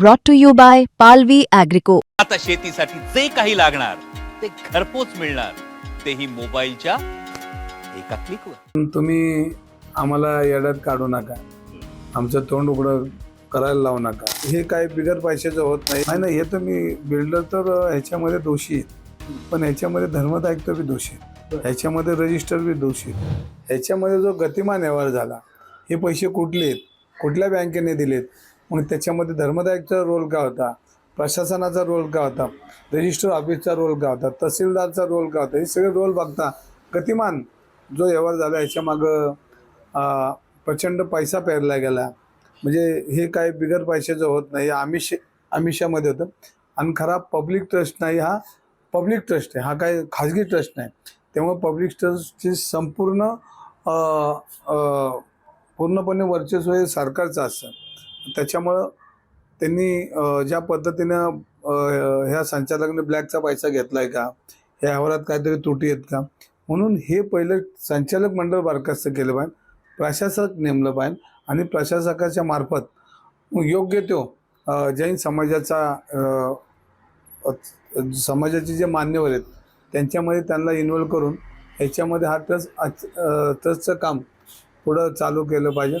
brought to you by Palvi Agrico. आता शेतीसाठी जे काही लागणार ते घरपोच मिळणार. तेही मोबाईलच्या एका क्लिकवर तुम्ही आम्हाला येड्यात काढू नका. आमचं तोंड उघडं करायला लावू नका. हे काय बिगर पैशाचं होत नाही. नाही नाही हे तर मी बिल्डर तर ह्याच्यामध्ये दोषी आहेत. पण ह्याच्यामध्ये धर्मदायित्व बी दोषी आहेत. ह्याच्यामध्ये रजिस्टर बी दोषी आहेत. ह्याच्यामध्ये जो गतिमान व्यवहार झाला हे पैसे कुठले आहेत? कुठल्या बँकेने दिलेत? मग त्याच्यामध्ये धर्मदायकचा रोल काय होता? प्रशासनाचा रोल काय होता? रजिस्टर ऑफिसचा रोल काय होता? तहसीलदारचा रोल काय होता? हे सगळे रोल बघता गतिमान जो व्यवहार झाला याच्या मागं प्रचंड पैसा पेरला गेला. म्हणजे हे काय बिगर पैशाचं होत नाही. आमिष आमिषामध्ये होतं. आणि खरा पब्लिक ट्रस्ट नाही हा. पब्लिक ट्रस्ट आहे. हा काय खाजगी ट्रस्ट नाही. त्यामुळे पब्लिक ट्रस्टची संपूर्ण पूर्णपणे वर्चस्व हे सरकारचं असतं. त्याच्यामुळं त्यांनी ज्या पद्धतीनं ह्या संचालकाने ब्लॅकचा पैसा घेतला आहे का? ह्या अहवालात काहीतरी त्रुटी आहेत का? म्हणून हे पहिलं संचालक मंडळ बरखास्त केलं पाहिजे प्रशासक नेमलं पाहिजे आणि प्रशासकाच्या मार्फत योग्य तो जैन समाजाचा समाजाचे जे मान्यवर आहेत त्यांच्यामध्ये त्यांना इन्व्हॉल्व करून ह्याच्यामध्ये हा ट्रस्ट ट्रस्टचं काम पुढं चालू केलं पाहिजे.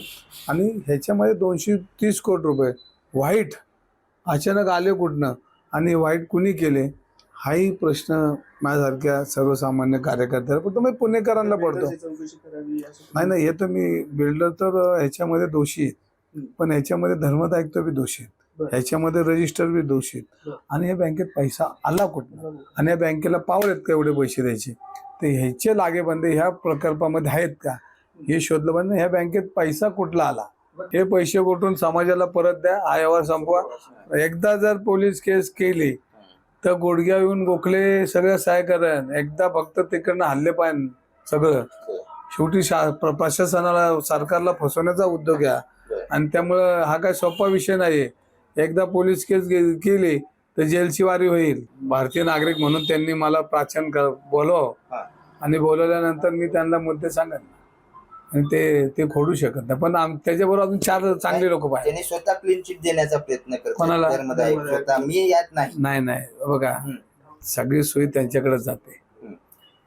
आणि ह्याच्यामध्ये दोनशे तीस कोटी रुपये. वाईट अचानक आले कुठनं? आणि वाईट कुणी केले? हाही प्रश्न माझ्यासारख्या सर्वसामान्य कार्यकर्त्याला पण तुम्ही पुणेकरांना पडतो. नाही नाही हे तर मी बिल्डर तर ह्याच्यामध्ये दोषी आहेत. पण ह्याच्यामध्ये धर्मदायित्व बी दोषी आहेत. ह्याच्यामध्ये रजिस्टर बी दोषी आहेत. आणि या बँकेत पैसा आला कुठं आणि या बँकेला पावर आहेत का एवढे पैसे द्यायचे? तर ह्याचे लागेबंदे ह्या प्रकल्पामध्ये आहेत का? हे शोधलं पाहिजे. ह्या बँकेत पैसा कुठला आला? हे पैसे कुठून समाजाला परत द्या? व्यवहार संपवा. एकदा जर पोलीस केस केली तर गुडघ्या येऊन गोखले सगळं सहाय करण एकदा फक्त तिकडनं हल्ले पाहिजे सगळं. शेवटी शा प्र- प्रशासनाला सरकारला फसवण्याचा उद्योग आहे आणि त्यामुळं हा काय सोपा विषय नाही एकदा पोलीस केस केली तर जेलची वारी होईल. भारतीय नागरिक म्हणून त्यांनी मला प्राचीन कर बोलव. आणि बोलवल्यानंतर मी त्यांना मुद्दे सांगेन. आणि ते ते खोडू शकत नाही. पण आम त्याच्याबरोबर अजून चार चांगले लोक पाहिजे त्यांनी स्वतः क्लीन चिट देण्याचा प्रयत्न कोणाला? करतात धर्मदायी स्वतः. मी यात नाही. नाही नाही. बघा हम्म. सगळी सोयी त्यांच्याकडेच जाते. हम्म.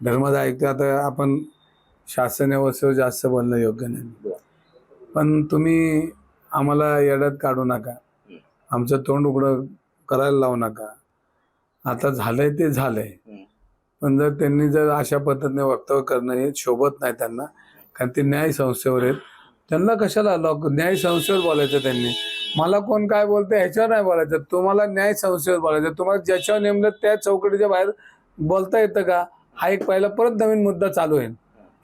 धर्मदायित्व आता आपण शासन व्यवस्थेवर जास्त बोलणं योग्य नाही. पण तुम्ही आम्हाला येड्यात काढू नका. आमचं तोंड उघडं करायला लावू नका. आता झालंय ते झालंय. हम्म. पण जर त्यांनी जर अशा पद्धतीने वक्तव्य करणं हे शोभत नाही त्यांना कारण ते न्याय संस्थेवर आहेत. त्यांना कशाला लॉक न्याय संस्थेवर बोलायचं त्यांनी? मला कोण काय बोलतं ह्याच्यावर नाही बोलायचं. तुम्हाला न्याय संस्थेवर बोलायचं. तुम्हाला ज्याच्यावर नेमलं त्या चौकटीच्या बाहेर बोलता येतं का? हा एक पहिला परत नवीन मुद्दा चालू होईल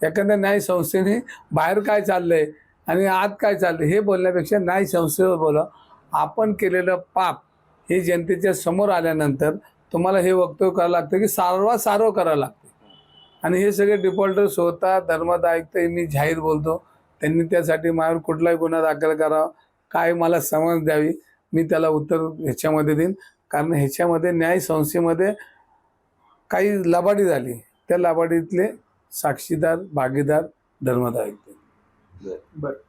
एखाद्या न्याय संस्थेने बाहेर काय चाललंय आणि आत काय चाललंय हे बोलण्यापेक्षा न्याय संस्थेवर बोला. आपण केलेलं पाप हे जनतेच्या समोर आल्यानंतर तुम्हाला हे वक्तव्य करावं लागतं की सारवा सारव करावं लागतं. आणि हे सगळे डिफॉल्टर स्वतः धर्मदायित्व हे मी जाहीर बोलतो. त्यांनी त्यासाठी माझ्यावर कुठलाही गुन्हा दाखल करावा. काय मला समज द्यावी मी त्याला उत्तर ह्याच्यामध्ये देईन. कारण ह्याच्यामध्ये न्याय संस्थेमध्ये काही लबाडी झाली. त्या लबाडीतले साक्षीदार भागीदार धर्मदायित्व बरं.